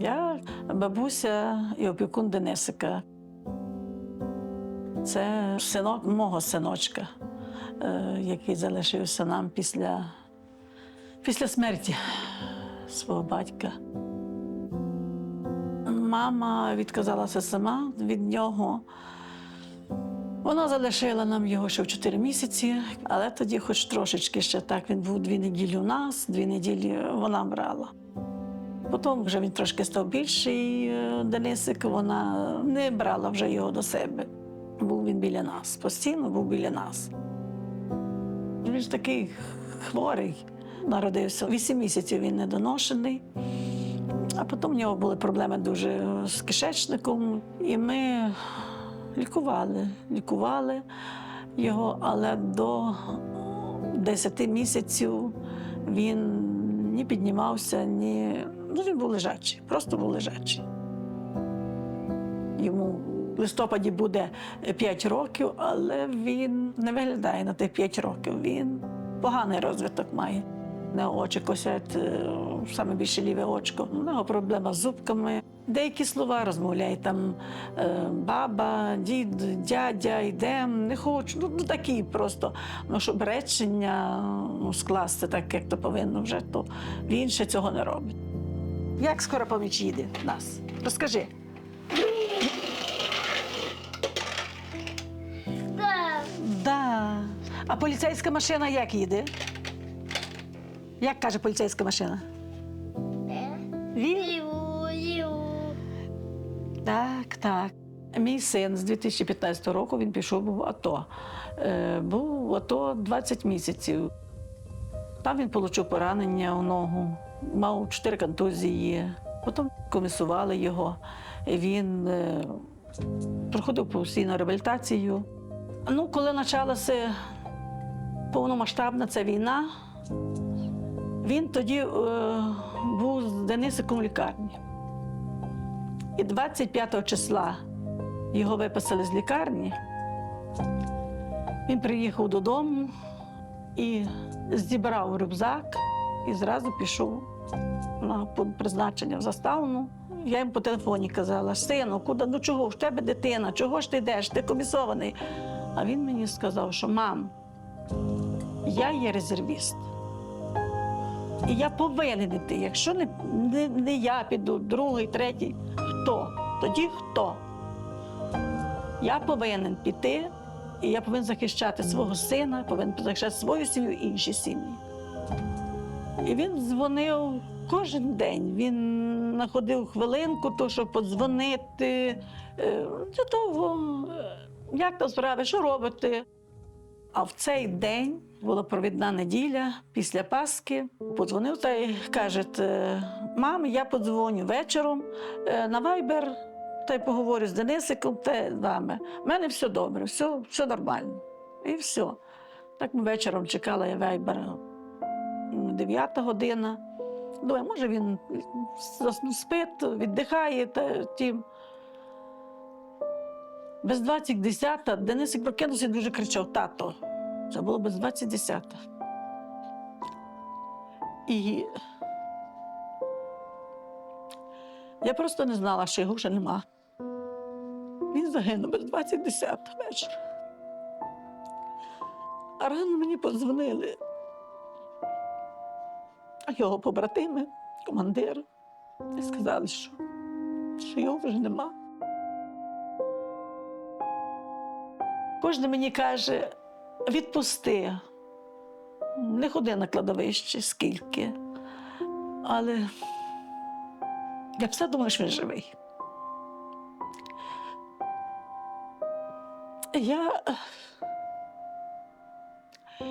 Я бабуся і опікун Денисика. Це синок мого синочка, е, який залишився нам після, після смерті свого батька. Мама відказалася сама від нього. Вона залишила нам його ще в 4 місяці, але тоді, хоч трошечки ще так, він був дві неділі у нас, дві неділі вона брала. Потім вже він трошки став більший, е, Денисик, вона не брала вже його до себе. Був він біля нас, постійно був біля нас. Він ж такий хворий, народився. Вісім місяців він недоношений. А потім в нього були проблеми дуже з кишечником. І ми лікували, лікували його, але до 10 місяців він ні піднімався, ні. Ну, він був лежачий, просто був лежачий. Йому в листопаді буде 5 років, але він не виглядає на тих 5 років. Він поганий розвиток має. Не очі косять, е, саме більше ліве очко. У нього проблема з зубками. Деякі слова розмовляє там е, баба, дід, дядя, йдем, не хочу. Ну, ну такі просто. Ну, щоб речення ну, скласти так, як то повинно вже, то він ще цього не робить. Як скоро поміч їде нас? Розкажи. Да. Да. А поліцейська машина як їде? Як каже поліцейська машина? Він? Так, так. Мій син з 2015 року він пішов в АТО. Е, був в АТО 20 місяців. Там він отримав поранення у ногу, мав 4 контузії. Потім комісували його. Він е, проходив постійну реабілітацію. Ну, коли почалася повномасштабна ця війна, він тоді е, був з Денисиком в лікарні. І 25 числа його виписали з лікарні. Він приїхав додому і зібрав рюкзак і зразу пішов на призначення в заставну. Я їм по телефоні казала: сину, куди ну чого? В тебе дитина, чого ж ти йдеш? Ти комісований. А він мені сказав, що мам, я є резервіст. І я повинен йти. Якщо не, не, не я піду, другий, третій, хто? Тоді хто? Я повинен піти, і я повинен захищати свого сина, повинен захищати свою сім'ю і інші сім'ї. І він дзвонив кожен день. Він знаходив хвилинку, то, щоб подзвонити. е, Для того, е, як там справи, що робите. А в цей день була провідна неділя після Пасхи. Подзвонив та й каже: «Е, мам, я подзвоню вечором е, на Вайбер та й поговорю з Денисиком та вами. У мене все добре, все, все нормально. І все. Так ми вечором чекала я Вайбера. М, Дев'ята година. Думаю, може він спить, віддихає та тім. Без 20 десята Денисик прокинувся і дуже кричав: тато. Це було без 20 десята. І я просто не знала, що його вже нема. Він загинув без 20 десята вечора. А рано мені подзвонили. Його побратими, командир, і сказали, що, що його вже нема. Кожен мені каже: відпусти, не ходи на кладовище, скільки. Але я все думаю, що він живий. Я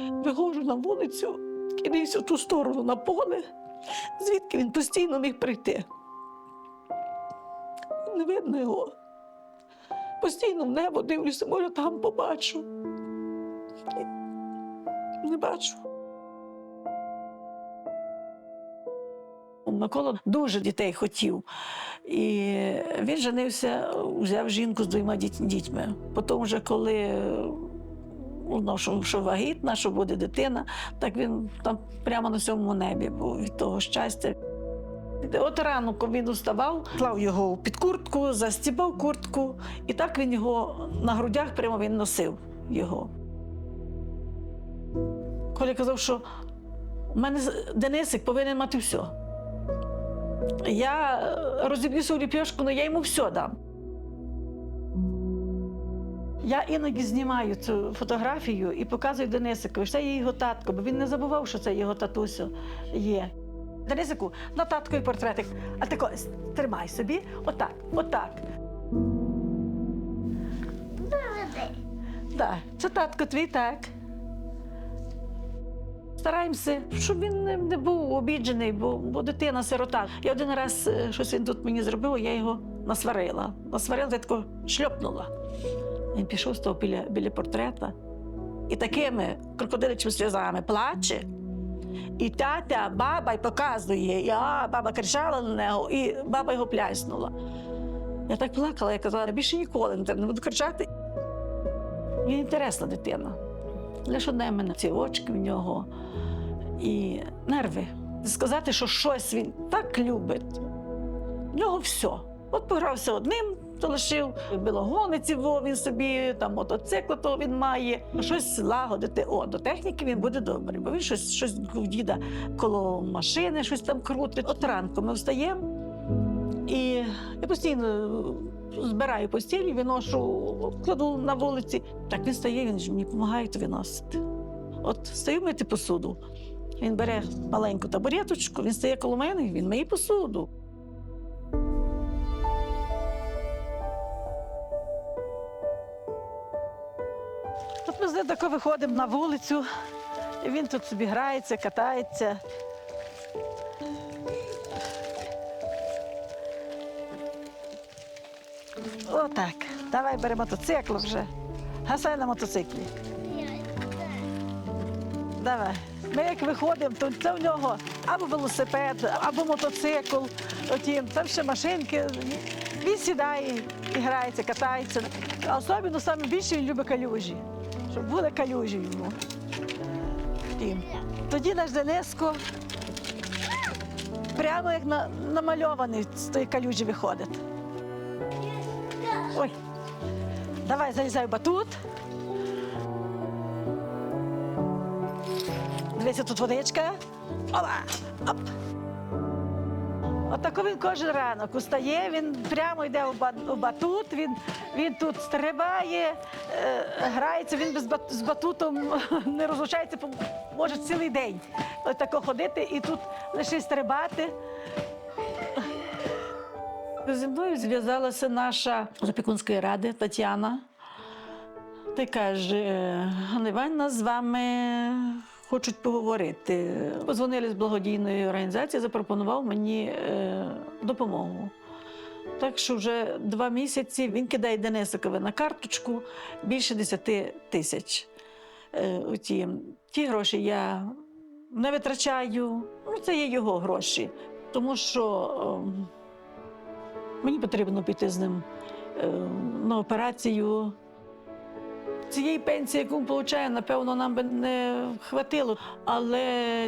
виходжу на вулицю і в ту сторону на поле, звідки він постійно міг прийти. Не видно його. Постійно в небо дивлюся, може, там побачу. Не бачу. Микола дуже дітей хотів. І він женився, взяв жінку з двома дітьми. Потім, вже коли узнав, що, що вагітна, що буде дитина. Так він там прямо на сьомому небі був від того щастя. От ранку він уставав, клав його під куртку, застібав куртку, і так він його на грудях прямо він носив його. Коля казав, що у мене Денисик повинен мати все. Я е, розіб'ю свою ліпешку, але я йому все дам. Я іноді знімаю цю фотографію і показую Денисикові, що це є його татко, бо він не забував, що це його татусю є. Денисику, на татковий портретик. А ось тримай собі, отак, отак. Так, це татко твій, так. Стараємося, щоб він не, був обіджений, бо, бо дитина сирота. Я один раз е, щось він тут мені зробив, я його насварила. Насварила, я тако шльопнула. Він пішов з того біля, біля портрета і такими крокодилячими сльозами плаче. І тата, баба й показує, і а, баба кричала на нього, і баба його пляснула. Я так плакала, я казала, більше ніколи не буду кричати. Він інтересна дитина. Лише одне мене ці очки в нього і нерви. Сказати, що щось він так любить. В нього все. От погрався одним, то лишив білогониці, во він собі, там мотоцикл то він має. Щось лагодити. О, до техніки він буде добрий, бо він щось, щось у діда коло машини, щось там крутить. От ранку ми встаємо і я постійно збираю постіль, виношу, кладу на вулиці. Так він стає, він ж мені допомагає то виносити. От стою мити посуду. Він бере маленьку табуреточку, він стає коло мене, він миє посуду. Тако виходимо на вулицю, і він тут собі грається, катається. Отак. Давай бери мотоцикл вже. Гасай на мотоциклі. Давай. Ми як виходимо, то це в нього або велосипед, або мотоцикл. Отім, там ще машинки. Він сідає і грається, катається. А особливо саме більше він любить калюжі. Щоб були калюжі йому. Тоді наш Дениско прямо як на, намальований з тої калюжі виходить. Ой, давай залізай в батут. Дивися, тут водичка. Опа! Оп. Отако він кожен ранок устає, він прямо йде у батут, він, він тут стрибає, е, грається, він без з батутом не розлучається, може цілий день. Ось тако ходити і тут лише стрибати. Зі мною зв'язалася наша з опікунської ради Тетяна. Ти каже, Ганна Іванівна, з вами хочуть поговорити. Позвонили з благодійної організації, запропонував мені е, допомогу. Так що вже два місяці він кидає Денисикові на карточку більше 10 тисяч. Е, оті. Ті гроші я не витрачаю, ну, це є його гроші, тому що. ем, Мені потрібно піти з ним е, на операцію. Цієї пенсії, яку він отримує, напевно, нам би не хватило. Але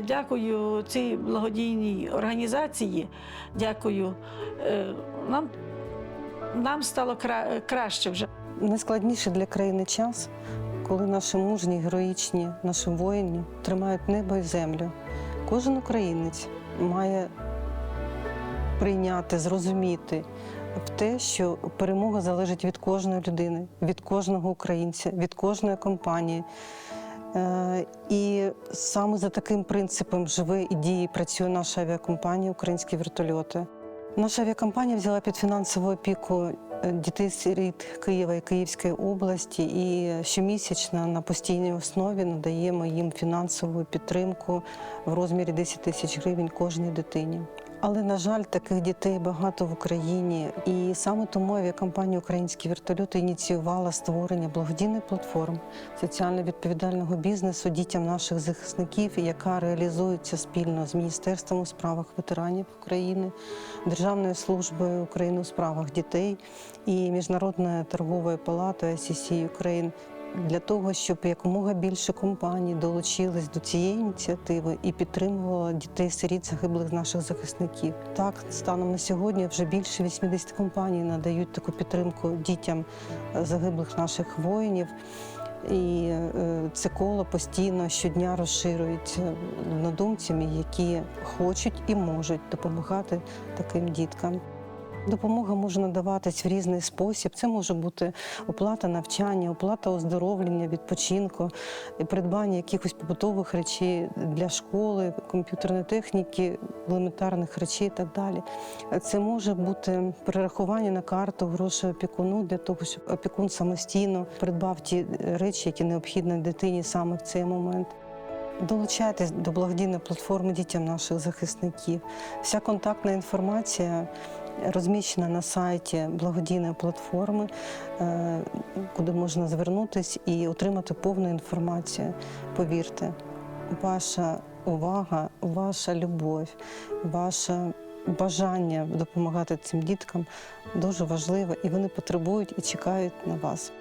дякую цій благодійній організації, дякую. е, Нам, нам стало кра- краще вже. Найскладніший для країни час, коли наші мужні, героїчні, наші воїни тримають небо і землю. Кожен українець має прийняти, зрозуміти в те, що перемога залежить від кожної людини, від кожного українця, від кожної компанії. Е, І саме за таким принципом живе і діє працює наша авіакомпанія Українські вертольоти. Наша авіакомпанія взяла під фінансову опіку е, дітей сиріт Києва і Київської області, і щомісячно на постійній основі надаємо їм фінансову підтримку в розмірі 10 тисяч гривень кожній дитині. Але, на жаль, таких дітей багато в Україні, і саме тому авіакомпанія Українські вертольоти ініціювала створення благодійної платформи соціально відповідального бізнесу дітям наших захисників, яка реалізується спільно з Міністерством у справах ветеранів України, Державною службою України у справах дітей і Міжнародною торговою палатою ICC Ukraine для того, щоб якомога більше компаній долучились до цієї ініціативи і підтримувала дітей-сиріт загиблих наших захисників. Так, станом на сьогодні вже більше 80 компаній надають таку підтримку дітям е, загиблих наших воїнів. І е, це коло постійно щодня розширюється однодумцями, які хочуть і можуть допомагати таким діткам. Допомога може надаватись в різний спосіб. Це може бути оплата навчання, оплата оздоровлення, відпочинку, придбання якихось побутових речей для школи, комп'ютерної техніки, елементарних речей і так далі. Це може бути перерахування на карту грошей опікуну для того, щоб опікун самостійно придбав ті речі, які необхідні дитині саме в цей момент. Долучайтесь до благодійної платформи дітям наших захисників. Вся контактна інформація розміщена на сайті благодійної платформи, е, куди можна звернутися і отримати повну інформацію. Повірте, ваша увага, ваша любов, ваше бажання допомагати цим діткам дуже важливе, і вони потребують і чекають на вас.